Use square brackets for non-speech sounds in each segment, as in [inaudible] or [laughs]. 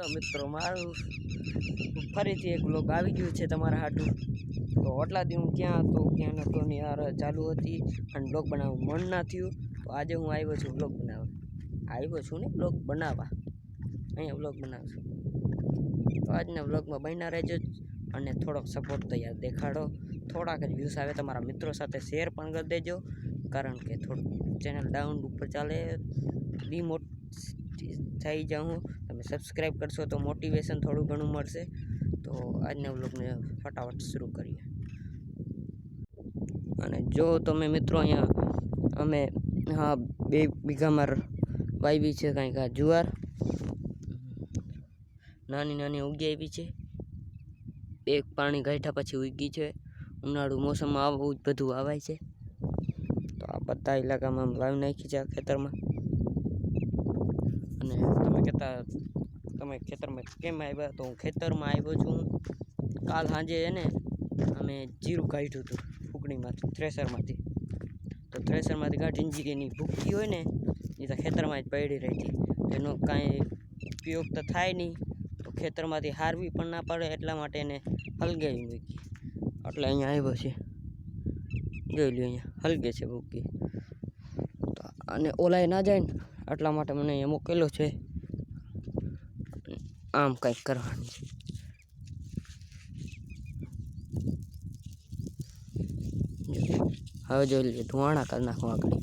Hello મિત્રો, મારું ફરીથી એક બ્લોગ આવી ગયું છે તમારા હાટું. તો આટલા દી હું ક્યાં હતો, ક્યાં નહોતો ની યાર, ચાલુ હતી અને બ્લોગ બનાવવું મન ના થયું. તો આજે હું આવ્યો છું બ્લોગ બનાવવા. આવ્યો છું ને બ્લોગ બનાવવા. અહીંયા બ્લોગ બનાવું છું તો આજના બ્લોગમાં બન્યા રહેજો અને થોડોક સપોર્ટ તો યાર દેખાડો. થોડાક જ વ્યૂઝ આવે તમારા મિત્રો સાથે શેર પણ કરી દેજો. કારણ કે થોડુંક ચેનલ ડાઉન ઉપર ચાલે. ડીમોટ થઈ જાઉં. તમે સબસ્ક્રાઈબ કરશો તો મોટિવેશન થોડું ઘણું મળશે. તો આજના વ્લોગને ફટાફટ શરૂ કરીએ. અને જો તમે મિત્રો અહીંયા અમે, હા, બે વીઘામાં વાવી છે કાંઈક આ જુવાર. નાની નાની ઉગી આવી છે. એક પાણી ગાંઠા પછી ઉગી છે. ઉનાળુ મોસમમાં આવું જ બધું વાવાય છે. તો આ બધા ઇલાકામાં લાવી નાખી છે આ ખેતરમાં. અને તમે કહેતા તમે ખેતરમાં કેમ આવ્યા? તો હું ખેતરમાં આવ્યો છું. કાલ સાંજે એને અમે જીરું કાઢ્યું હતું ફૂકણીમાંથી થ્રેસરમાંથી. તો થ્રેસરમાંથી કાઢીને જે એની ભૂકી હોય ને, એ તો ખેતરમાં જ પડી રહી હતી. એનો કાંઈ ઉપયોગ તો થાય નહીં. તો ખેતરમાંથી હારવી પણ ના પડે, એટલા માટે એને હલગાવી મૂકી. એટલે અહીંયા આવ્યો છે. જોઈ લ્યો અહીંયા, હલગે છે ભૂકી. અને ઓલાય ના જાય ને, એટલા માટે મને અહીંયા મોકેલો છે. આમ કંઈક કરવાનું છે જો, હવે જોઈ લઈએ ધુવાણા કરી નાખું આગળ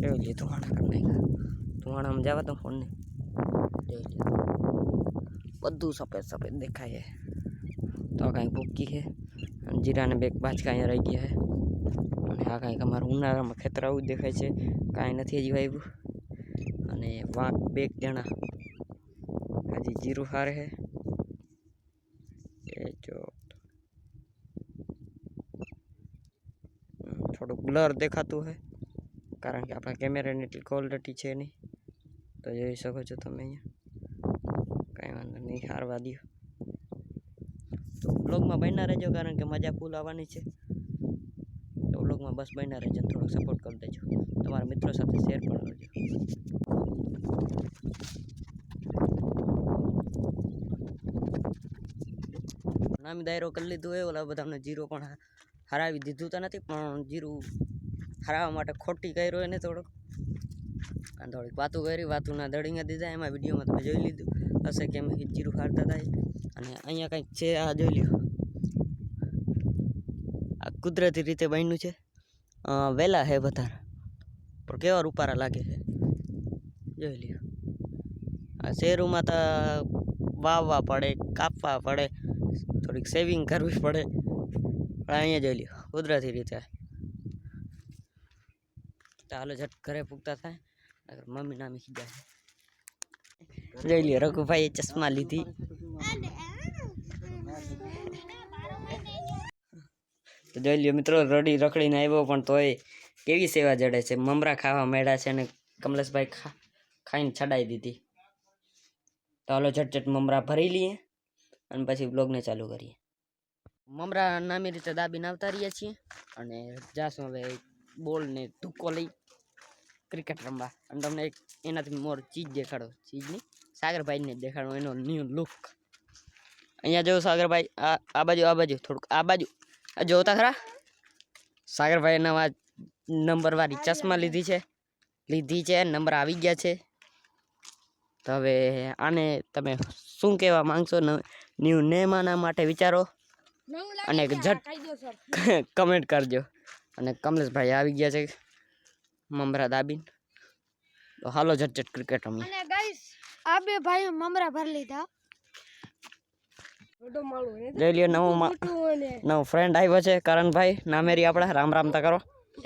જોઈ લઈએ ધુવાણા કરી નાખ્યા ધુવાણામાં જવા તો ફોનને જોઈ લઈએ બધું સફેદ સફેદ દેખાય છે તો આ કાંઈક ભૂકી છે અને જીરાને બે બાચકા અહીંયા રહી ગયા છે અને આ કાંઈક અમારું ઉનાળામાં ખેતર આવું જ દેખાય છે. કાંઈ નથી હજી વાવ્યું અને વાંક બે જણા હજી જીરું હારે છે એ જો. થોડુંક બ્લર દેખાતું છે કારણ કે આપણા કેમેરાની એટલી ક્વોલિટી છે નહીં. તો જોઈ શકો છો તમે અહીંયા. કાંઈ વાંધો નહીં, હારવા દો તો બ્લોગમાં બન્યા રહેજો કારણ કે મજા ફૂલ આવવાની છે. તો બ્લોગમાં બસ બન્યા રહેજો થોડોક સપોર્ટ કરી દેજો. તમારા મિત્રો સાથે શેર પણ કરજો. નામી દાયરો કરી લીધું એ ઓલા બધાને જીરો પણ હરાવી દીધું તો નથી, પણ જીરું હરાવવા માટે ખોટી કર્યો એને થોડોક. અને થોડીક વાતું કરી વાતુના દડીને દીધા, એમાં વિડીયોમાં તમે જોઈ લીધું. હશે કે અમે જીરું ફાડતા થાય અને અહીંયા કંઈક છે, આ જોઈ લ્યો. આ કુદરતી રીતે બન્યું છે. વહેલા હે વધારે. પણ કેવા રૂપારા લાગે છે. જોઈ લ્યો. આ શેરુમાં તો વાવવા પડે, કાપવા પડે, થોડીક સેવિંગ કરવી પડે. પણ અહીંયા જોઈ લ્યો, કુદરતી રીતે તો હાલો, ઝટ ઘરે પૂગતા થાય. મમ્મી નામી ખીજા જોઈ લ્યો રઘુભાઈએ ચશ્મા લીધી. તો જોઈ લ્યો મિત્રો, રડી રખડીને આવ્યો પણ તોય કેવી સેવા જડે છે. મમરા ખાવા મેળા છે અને કમલેશભાઈ ખાઈને છડાઈ દીધી. તો હાલો ઝટઝટ મમરા ભરી લઈએ અને પછી બ્લોગને ચાલુ કરીએ. મમરા નામી રીતે દાબીને આવતા રહીએ છીએ અને જાશું હવે બોલને ધુક્કો લઈ. ક્રિકેટ રમવા. અને તમને એક એનાથી મોર ચીજ દેખાડો. ચીજની સાગરભાઈને દેખાડો એનો ન્યૂ લુક અહીંયા જો સાગરભાઈ આ આ બાજુ આ બાજુ થોડુંક આ બાજુ. આ જોતા ખરા? સાગરભાઈ નવા નંબરવાળી ચશ્મા લીધી છે. લીધી છે નંબર આવી ગયા છે. તો હવે આને તમે શું કહેવા માંગશો? ન્યૂ નેમાના માટે વિચારો. અને એક ઝટ કમેન્ટ [laughs] કરજો. અને કમલેશભાઈ આવી ગયા છે. મમરા દાબીન તો હાલો ઝટઝટ ક્રિકેટ રમીએ અને ગાઈસ આ બે ભાઈઓ મમરા ભરી લીધા મોટો માળો ને જોઈ લ્યો નવો મા- ને નવો ફ્રેન્ડ આવ્યો છે કરણભાઈ નામેરી આપણા રામ રામ તા કરો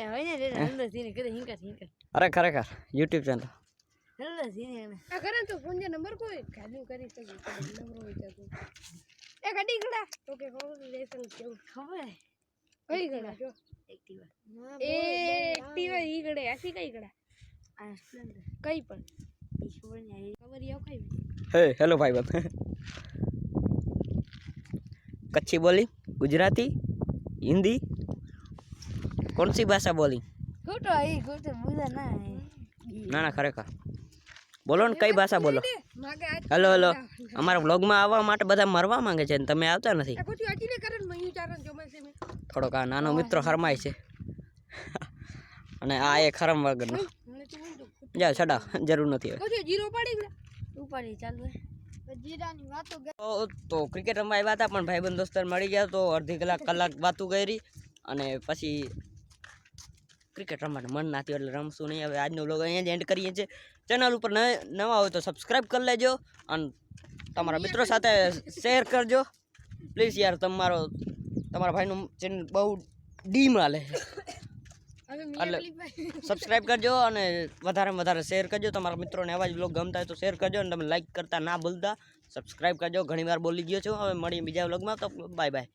હોય ને રે અંદર સીને કરે હિંકા હિંકા અરે ખરેખર યુટ્યુબ ચેનલ અંદર સીને એને આ કરે તો ફોન જે નંબર કોઈ ગાડી કરી શકે નંબર હોય તો એ ગાડી ગડા તો કે કોંગ્રેચ્યુલેશન કેવું ખબર કઈ ગડા જો કચ્છી બોલી ગુજરાતી હિન્દી કોણ સી ભાષા બોલી? ના ના ખરેખર. બોલો ને કઈ ભાષા બોલો? Hello hello. અમારા વ્લોગમાં આવવા માટે બધા મરવા માંગે છે ને તમે આવતા નથી? થોડોક આ નાનો મિત્ર હરમાય છે. અને આ એક હરમ વગરનો. જા છડા જરૂર નથી હવે તો ક્રિકેટ રમવા આવ્યા હતા પણ ભાઈબંધ દોસ્તાર મળી ગયા તો અડધી કલાક કલાક વાતું કરી અને પછી ક્રિકેટ રમવાનું મન ના થયું એટલે રમશું નહીં. હવે આજનો વ્લોગ અહીંયા જ એન્ડ કરીએ છીએ. ચેનલ ઉપર નવા હોય તો સબસ્ક્રાઈબ કરી લેજો અને તમારા મિત્રો સાથે શેર કરજો. પ્લીઝ યાર તમારો તમારા ભાઈનું ચેનલ બહુ ડીમ હાલે એટલે મિયા સબસ્ક્રાઇબ કરજો અને વધારેમાં વધારે શેર કરજો. તમારા મિત્રોને આવા જ બ્લોગ ગમતા હોય તો શેર કરજો અને તમે લાઈક કરતા ના ભૂલતા સબસ્ક્રાઇબ કરજો. ઘણી વાર બોલી ગયો છું. હવે મળીએ બીજા બ્લોગમાં તો બાય બાય